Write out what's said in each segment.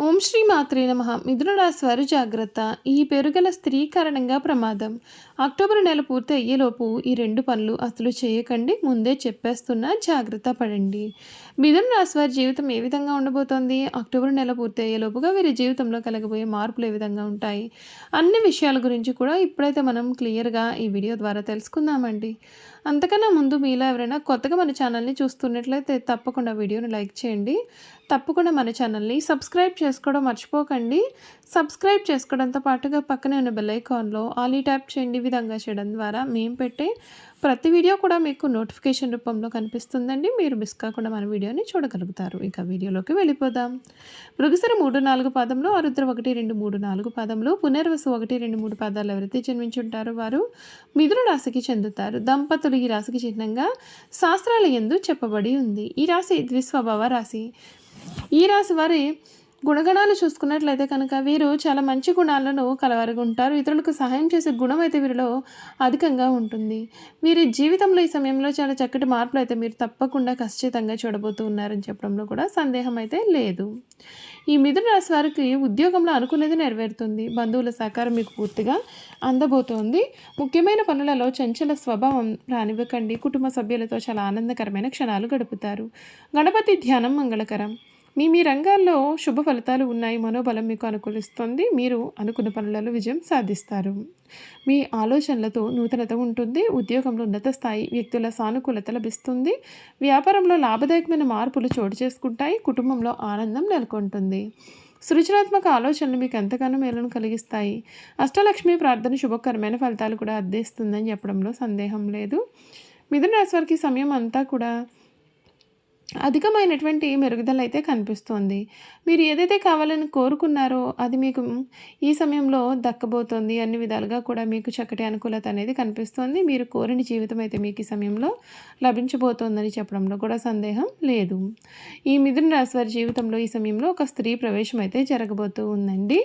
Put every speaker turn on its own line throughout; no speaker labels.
ఓం శ్రీ మాత్రే నమ. మిథునరాశి వారు జాగ్రత్త. ఈ పెరుగల స్త్రీ కారణంగా ప్రమాదం. అక్టోబర్ నెల పూర్తి అయ్యేలోపు ఈ రెండు పనులు అసలు చేయకండి. ముందే చెప్పేస్తున్నా జాగ్రత్త పడండి. మిథున రాశి వారి జీవితం ఏ విధంగా ఉండబోతోంది? అక్టోబర్ నెల పూర్తయ్యేలోపుగా వీరి జీవితంలో కలగబోయే మార్పులు ఏ విధంగా ఉంటాయి? అన్ని విషయాల గురించి కూడా ఇప్పుడైతే మనం క్లియర్గా ఈ వీడియో ద్వారా తెలుసుకుందామండి. అంతకన్నా ముందు మీలో ఎవరైనా కొత్తగా మన ఛానల్ని చూస్తున్నట్లయితే తప్పకుండా వీడియోని లైక్ చేయండి. తప్పకుండా మన ఛానల్ని సబ్స్క్రైబ్ చేసుకోవడం మర్చిపోకండి. సబ్స్క్రైబ్ చేసుకోవడంతో పాటుగా పక్కనే ఉన్న బెల్ ఐకాన్లో ఆలీ ట్యాప్ చేయండి. విధంగా చేయడం ద్వారా మేము పెట్టే ప్రతి వీడియో కూడా మీకు నోటిఫికేషన్ రూపంలో కనిపిస్తుందండి. మీరు మిస్ కాకుండా మన వీడియోని చూడగలుగుతారు. ఇక వీడియోలోకి వెళ్ళిపోదాం. మృగసర మూడు నాలుగు పాదంలో ఆరుద్ర ఒకటి రెండు మూడు నాలుగు పాదంలో పునర్వసు ఒకటి రెండు మూడు పాదాలు ఎవరైతే జన్మించుంటారో వారు మిథున రాశికి చెందుతారు. దంపతులు ఈ రాశికి చిహ్నంగా శాస్త్రాల ఎందు చెప్పబడి ఉంది. ఈ రాశి ద్విస్వభావ రాశి. ఈ రాశి వారి గుణగణాలు చూసుకున్నట్లయితే కనుక వీరు చాలా మంచి గుణాలను కలవారుగా ఉంటారు ఇతరులకు సహాయం చేసే గుణం అయితే వీరిలో అధికంగా ఉంటుంది. వీరి జీవితంలో ఈ సమయంలో చాలా చక్కటి మార్పులు అయితే మీరు తప్పకుండా ఖచ్చితంగా చూడబోతూ ఉన్నారని చెప్పడంలో కూడా సందేహం అయితే లేదు. ఈ మిథున రాశి వారికి ఉద్యోగంలో అనుకునేది నెరవేరుతుంది. బంధువుల సహకారం మీకు పూర్తిగా అందబోతోంది. ముఖ్యమైన పనులలో చంచల స్వభావం రానివ్వకండి. కుటుంబ సభ్యులతో చాలా ఆనందకరమైన క్షణాలు గడుపుతారు. గణపతి ధ్యానం మంగళకరం. మీ మీ రంగాల్లో శుభ ఫలితాలు ఉన్నాయి. మనోబలం మీకు అనుకూలిస్తుంది. మీరు అనుకున్న పనులలో విజయం సాధిస్తారు. మీ ఆలోచనలతో నూతనత ఉంటుంది. ఉద్యోగంలో ఉన్నత స్థాయి వ్యక్తుల సానుకూలత లభిస్తుంది. వ్యాపారంలో లాభదాయకమైన మార్పులు చోటు చేసుకుంటాయి. కుటుంబంలో ఆనందం నెలకొంటుంది. సృజనాత్మక ఆలోచనలు మీకు ఎంతగానో మేలను కలిగిస్తాయి. అష్టలక్ష్మి ప్రార్థన శుభకరమైన ఫలితాలు కూడా అందిస్తుందని చెప్పడంలో సందేహం లేదు. మిథున రాశి వారికి సమయం అంతా కూడా అధికమైనటువంటి మెరుగుదల అయితే కనిపిస్తోంది. మీరు ఏదైతే కావాలని కోరుకున్నారో అది మీకు ఈ సమయంలో దక్కబోతోంది. అన్ని విధాలుగా కూడా మీకు చక్కటి అనుకూలత అనేది కనిపిస్తోంది. మీరు కోరిన జీవితం అయితే మీకు ఈ సమయంలో లభించబోతోందని చెప్పడంలో కూడా సందేహం లేదు. ఈ మిథున రాశి వారి జీవితంలో ఈ సమయంలో ఒక స్త్రీ ప్రవేశం అయితే జరగబోతూ ఉందండి.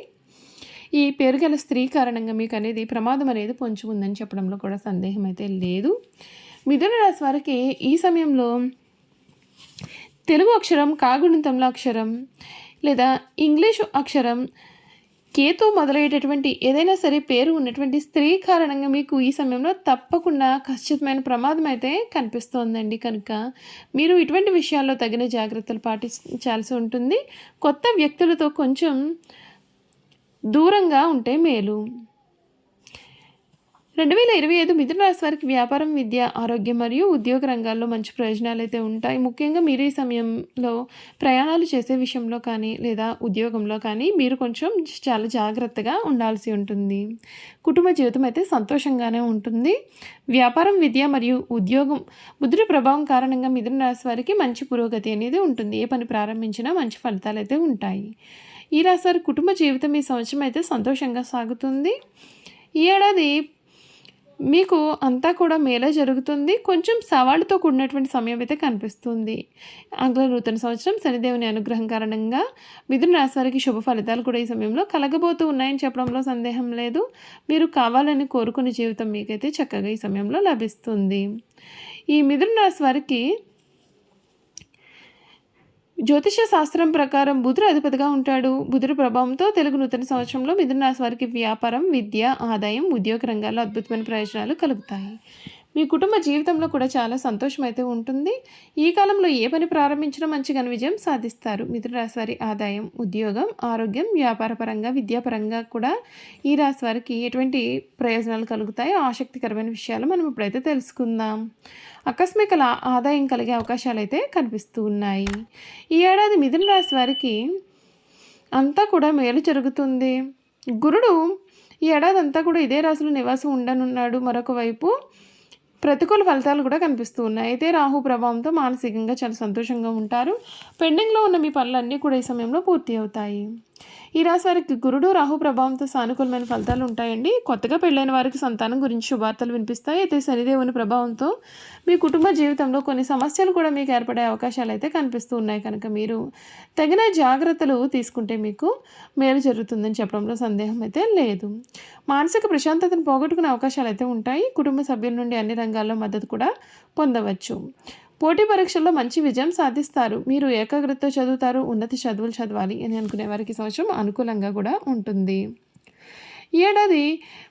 ఈ పేరు గల స్త్రీ కారణంగా మీకు అనేది ప్రమాదం అనేది పొంచి ఉందని చెప్పడంలో కూడా సందేహం అయితే లేదు. మిథున రాశి వారికి ఈ సమయంలో తెలుగు అక్షరం కాగుణితంలో అక్షరం లేదా ఇంగ్లీషు అక్షరం కేతో మొదలయ్యేటటువంటి ఏదైనా సరే పేరు ఉన్నటువంటి స్త్రీ కారణంగా మీకు ఈ సమయంలో తప్పకుండా ఖచ్చితమైన ప్రమాదం అయితే కనిపిస్తోందండి కనుక మీరు ఇటువంటి విషయాల్లో తగిన జాగ్రత్తలు పాటించాల్సి ఉంటుంది. కొత్త వ్యక్తులతో కొంచెం దూరంగా ఉంటే మేలు. రెండు వేల ఇరవై ఐదు మిథున రాశి వారికి వ్యాపారం విద్య ఆరోగ్యం మరియు ఉద్యోగ రంగాల్లో మంచి ప్రయోజనాలు అయితే ఉంటాయి. ముఖ్యంగా మీరు ఈ సమయంలో ప్రయాణాలు చేసే విషయంలో కానీ లేదా ఉద్యోగంలో కానీ మీరు కొంచెం చాలా జాగ్రత్తగా ఉండాల్సి ఉంటుంది. కుటుంబ జీవితం అయితే సంతోషంగానే ఉంటుంది. వ్యాపారం విద్య మరియు ఉద్యోగం బుద్ధుడి ప్రభావం కారణంగా మిథున రాశి వారికి మంచి పురోగతి అనేది ఉంటుంది. ఏ పని ప్రారంభించినా మంచి ఫలితాలు అయితే ఉంటాయి. ఈ రాశి వారి కుటుంబ జీవితం ఈ సంవత్సరం అయితే సంతోషంగా సాగుతుంది. ఈ ఏడాది మీకు అంతా కూడా మేలే జరుగుతుంది. కొంచెం సవాళ్ళతో కూడినటువంటి సమయం అయితే కనిపిస్తుంది. ఆంగ్ల నూతన సంవత్సరం శనిదేవుని అనుగ్రహం కారణంగా మిథున రాశి వారికి శుభ ఫలితాలు కూడా ఈ సమయంలో కలగబోతూ ఉన్నాయని చెప్పడంలో సందేహం లేదు. మీరు కావాలని కోరుకునే జీవితం మీకైతే చక్కగా ఈ సమయంలో లభిస్తుంది. ఈ మిథున రాశి వారికి జ్యోతిష శాస్త్రం ప్రకారం బుధుడు అధిపతిగా ఉంటాడు. బుధుడు ప్రభావంతో తెలుగు నూతన సంవత్సరంలో మిథున రాశి వారికి వ్యాపారం విద్య ఆదాయం ఉద్యోగ రంగాల్లో అద్భుతమైన ప్రయోజనాలు కలుగుతాయి. మీ కుటుంబ జీవితంలో కూడా చాలా సంతోషం అయితే ఉంటుంది. ఈ కాలంలో ఏ పని ప్రారంభించినా మంచిగా విజయం సాధిస్తారు. మిథున రాశి వారి ఆదాయం ఉద్యోగం ఆరోగ్యం వ్యాపారపరంగా విద్యాపరంగా కూడా ఈ రాశి వారికి ఎటువంటి ప్రయోజనాలు కలుగుతాయో ఆసక్తికరమైన విషయాలు మనం ఇప్పుడైతే తెలుసుకుందాం. ఆకస్మిక ఆదాయం కలిగే అవకాశాలు అయితే కనిపిస్తూ ఉన్నాయి. ఈ ఏడాది మిథున రాశి వారికి అంతా కూడా మేలు జరుగుతుంది. గురుడు ఈ ఏడాది అంతా కూడా ఇదే రాశిలో నివాసం ఉండనున్నాడు. మరొక వైపు ప్రతికూల ఫలితాలు కూడా కనిపిస్తూ ఉన్నాయి. అయితే రాహు ప్రభావంతో మానసికంగా చాలా సంతోషంగా ఉంటారు. పెండింగ్లో ఉన్న మీ పనులన్నీ కూడా ఈ సమయంలో పూర్తి అవుతాయి. ఈ రాశి వారికి గురుడు రాహు ప్రభావంతో సానుకూలమైన ఫలితాలు ఉంటాయండి. కొత్తగా పెళ్ళైన వారికి సంతానం గురించి శుభార్తలు వినిపిస్తాయి. అయితే శనిదేవుని ప్రభావంతో మీ కుటుంబ జీవితంలో కొన్ని సమస్యలు కూడా మీకు ఏర్పడే అవకాశాలు అయితే కనిపిస్తూ ఉన్నాయి. కనుక మీరు తగిన జాగ్రత్తలు తీసుకుంటే మీకు మేలు జరుగుతుందని చెప్పడంలో సందేహం అయితే లేదు. మానసిక ప్రశాంతతను పోగొట్టుకునే అవకాశాలు అయితే ఉంటాయి. కుటుంబ సభ్యుల నుండి అన్ని రంగాల్లో మద్దతు కూడా పొందవచ్చు. పోటీ పరీక్షల్లో మంచి విజయం సాధిస్తారు. మీరు ఏకాగ్రతతో చదువుతారు ఉన్నత చదువులు చదవాలి అని అనుకునే వారికి సంవత్సరం అనుకూలంగా కూడా ఉంటుంది. ఈ ఏడాది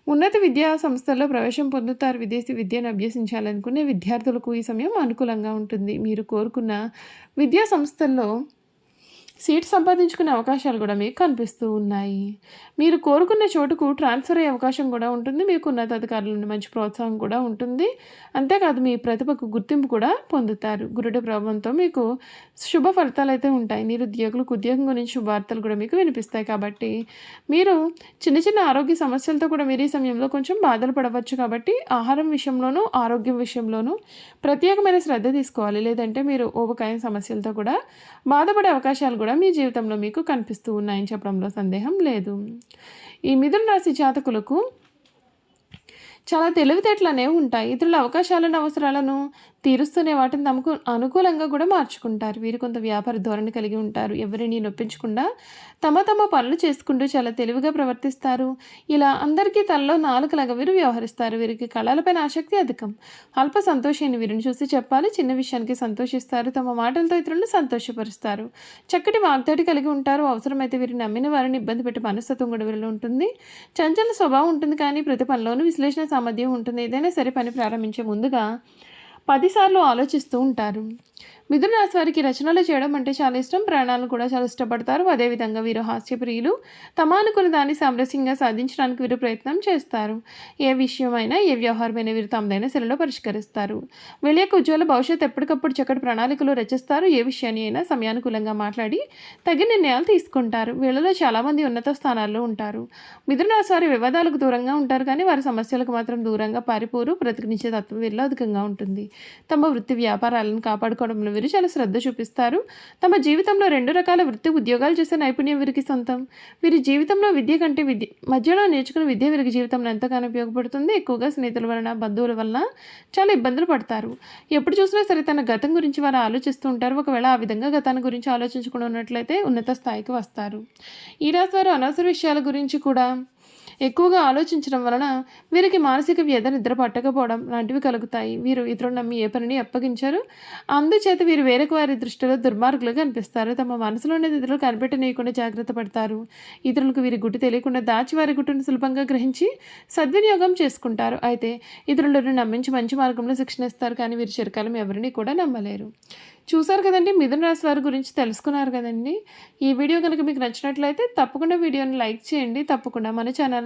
ఉన్నత విద్యా సంస్థల్లో ప్రవేశం పొందుతారు. విదేశీ విద్యను అభ్యసించాలనుకునే విద్యార్థులకు ఈ సమయం అనుకూలంగా ఉంటుంది. మీరు కోరుకున్న విద్యా సంస్థల్లో సీట్ సంపాదించుకునే అవకాశాలు కూడా మీకు కనిపిస్తూ ఉన్నాయి. మీరు కోరుకున్న చోటుకు ట్రాన్స్ఫర్ అయ్యే అవకాశం కూడా ఉంటుంది. మీకు ఉన్నతాధికారుల నుండి మంచి ప్రోత్సాహం కూడా ఉంటుంది. అంతేకాదు మీ ప్రతిభకు గుర్తింపు కూడా పొందుతారు. గురుడి ప్రభావంతో మీకు శుభ ఫలితాలు అయితే ఉంటాయి. నిరుద్యోగులకు ఉద్యోగం గురించి వార్తలు కూడా మీకు వినిపిస్తాయి కాబట్టి మీరు చిన్న చిన్న ఆరోగ్య సమస్యలతో కూడా మీరు ఈ సమయంలో కొంచెం బాధలు పడవచ్చు కాబట్టి ఆహారం విషయంలోనూ ఆరోగ్యం విషయంలోనూ ప్రత్యేకమైన శ్రద్ధ తీసుకోవాలి. లేదంటే మీరు ఊబకాయం సమస్యలతో కూడా బాధపడే అవకాశాలు కూడా మీ జీవితంలో మీకు కనిపిస్తూ ఉన్నాయని చెప్పడంలో సందేహం లేదు. ఈ మిథున రాశి జాతకులకు చాలా తెలివితేటలు అనేవి ఉంటాయి. ఇతరుల అవకాశాలను అవసరాలను తీరుస్తూనే వాటిని తమకు అనుకూలంగా కూడా మార్చుకుంటారు. వీరు కొంత వ్యాపార ధోరణి కలిగి ఉంటారు. ఎవరిని నొప్పించకుండా తమ తమ పనులు చేసుకుంటూ చాలా తెలివిగా ప్రవర్తిస్తారు. ఇలా అందరికీ తనలో నాలుగులాగా వీరు వ్యవహరిస్తారు. వీరికి కళలపైన ఆసక్తి అధికం. అల్ప సంతోషాన్ని వీరిని చూసి చెప్పాలి. చిన్న విషయానికి సంతోషిస్తారు. తమ మాటలతో ఇతరులను సంతోషపరుస్తారు. చక్కటి వాగ్దాటి కలిగి ఉంటారు. అవసరమైతే వీరిని నమ్మిన వారిని ఇబ్బంది పెట్టే మనస్తత్వం కూడా వీరిలో ఉంటుంది. చంచల స్వభావం ఉంటుంది కానీ ప్రతి పనిలోనూ విశ్లేషణ సామర్థ్యం ఉంటుంది. ఏదైనా సరే పని ప్రారంభించే ముందుగా పదిసార్లు ఆలోచిస్తూ ఉంటారు. మిథున రాశి వారికి రచనలు చేయడం అంటే చాలా ఇష్టం. ప్రాణాలను కూడా చాలా ఇష్టపడతారు. అదేవిధంగా వీరు హాస్యప్రియులు. తమ అనుకున్న దాన్ని సామరస్యంగా సాధించడానికి వీరు ప్రయత్నం చేస్తారు. ఏ విషయమైనా ఏ వ్యవహారమైనా వీరు తమదైన శిలలో పరిష్కరిస్తారు. వీళ్ళ యొక్క ఉజ్వల భవిష్యత్తు ఎప్పటికప్పుడు చక్కటి ప్రణాళికలు రచిస్తారు. ఏ విషయాన్ని అయినా సమయానుకూలంగా మాట్లాడి తగిన నిర్ణయాలు తీసుకుంటారు. వీళ్ళలో చాలామంది ఉన్నత స్థానాల్లో ఉంటారు. మిథున రాశి వారి వివాదాలకు దూరంగా ఉంటారు కానీ వారి సమస్యలకు మాత్రం దూరంగా పారిపోరు ప్రతినిచ్చే తత్వం వీరిలో అధికంగా ఉంటుంది. తమ వృత్తి వ్యాపారాలను కాపాడుకోవడంలో వీరు చాలా శ్రద్ధ చూపిస్తారు. తమ జీవితంలో రెండు రకాల వృత్తి ఉద్యోగాలు చేసే నైపుణ్యం వీరికి సొంతం. వీరి జీవితంలో విద్య కంటే విద్య మధ్యలో నేర్చుకున్న విద్య వీరికి జీవితంలో ఎంతగానో ఉపయోగపడుతుంది. ఎక్కువగా స్నేహితుల వలన బంధువుల వలన చాలా ఇబ్బందులు పడతారు. ఎప్పుడు చూసినా సరే తన గతం గురించి వారు ఆలోచిస్తూ ఉంటారు. ఒకవేళ ఆ విధంగా గతాన్ని గురించి ఆలోచించకుండా ఉన్నట్లయితే ఉన్నత స్థాయికి వస్తారు. ఈ రాశి వారు అనవసర విషయాల గురించి కూడా ఎక్కువగా ఆలోచించడం వలన వీరికి మానసిక వ్యధ నిద్ర పట్టకపోవడం లాంటివి కలుగుతాయి. వీరు ఇతరులు నమ్మి ఏ పనిని అప్పగించారు. అందుచేత వీరు వేరొక వారి దృష్టిలో దుర్మార్గులుగా కనిపిస్తారు. తమ మనసులోనే ఇతరులు కనిపెట్టనీయకుండా జాగ్రత్త పడతారు. ఇతరులకు వీరి గుట్టు తెలియకుండా దాచి వారి గుట్టును సులభంగా గ్రహించి సద్వినియోగం చేసుకుంటారు. అయితే ఇతరులను నమ్మించి మంచి మార్గంలో శిక్షణ ఇస్తారు. కానీ వీరి చిరకాలం ఎవరిని కూడా నమ్మలేరు. చూసారు కదండి? మిథున రాశి వారి గురించి తెలుసుకున్నారు కదండి? ఈ వీడియో కనుక మీకు నచ్చినట్లయితే తప్పకుండా వీడియోని లైక్ చేయండి. తప్పకుండా మన ఛానల్